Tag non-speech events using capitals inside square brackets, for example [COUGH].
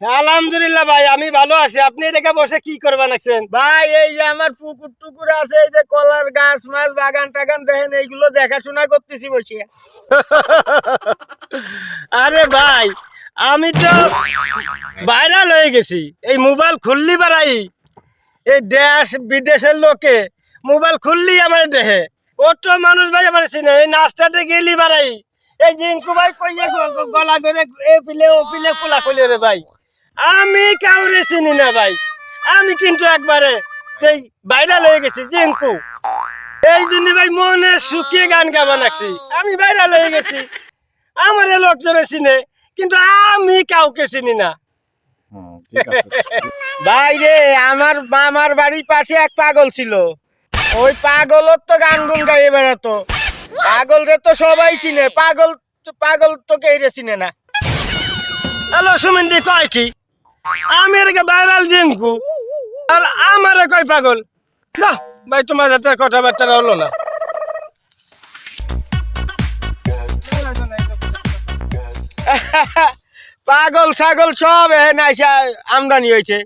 আলহামদুলিল্লাহ ভাই আমি ভালো আছি। আপনি এদিকে বসে কি করবেন আছেন? ভাই এই যে আমার পুকুর টুকুর আছে এই যে কলার গাছ মাছ বাগান টাগান দেখেন এইগুলো দেখাশোনা করতেছি বসে। আরে ভাই আমি তো ভাইরাল হয়ে গেছি। এই মোবাইল খুললি বাড়াই এই দেশ বিদেশের লোকে মোবাইল খুললি আমার দেহে। কত মানুষ ভাই আমার চিনে এই নাস্তাতে গেলি বাড়াই এই জিঙ্কু ভাই কইয়ে গলা ধরে এ পিলে ও পিলে খোলা খুলে রে ভাই? আমি কাউরে চিনি না ভাই। আমি কিন্তু একবারে সেই ভাইরাল হয়ে গেছি জিঙ্কু। এই জন্য ভাই মনে শুকিয়ে গান গাবা নাকি আমি ভাইরাল হয়ে গেছি। আমার লোকজনে চিনে কিন্তু আমি কাউকে চিনি না। ভাই রে আমার মামার বাড়ির পাশে এক পাগল ছিল। ওই পাগলর তো গান গুন গাইয়ে বেড়াতো। পাগল রে তো সবাই চিনে পাগল পাগল তো কেউ চিনে না। হ্যালো সুমিন্দি কয় কি? আমি বাইরাল জিঙ্কু আর আমারে কই পাগল? না, ভাই, তোমার সাথে কথাবার্তা হলো না। [LAUGHS] পাগল, ছাগল সব এখানে আমদানি হয়েছে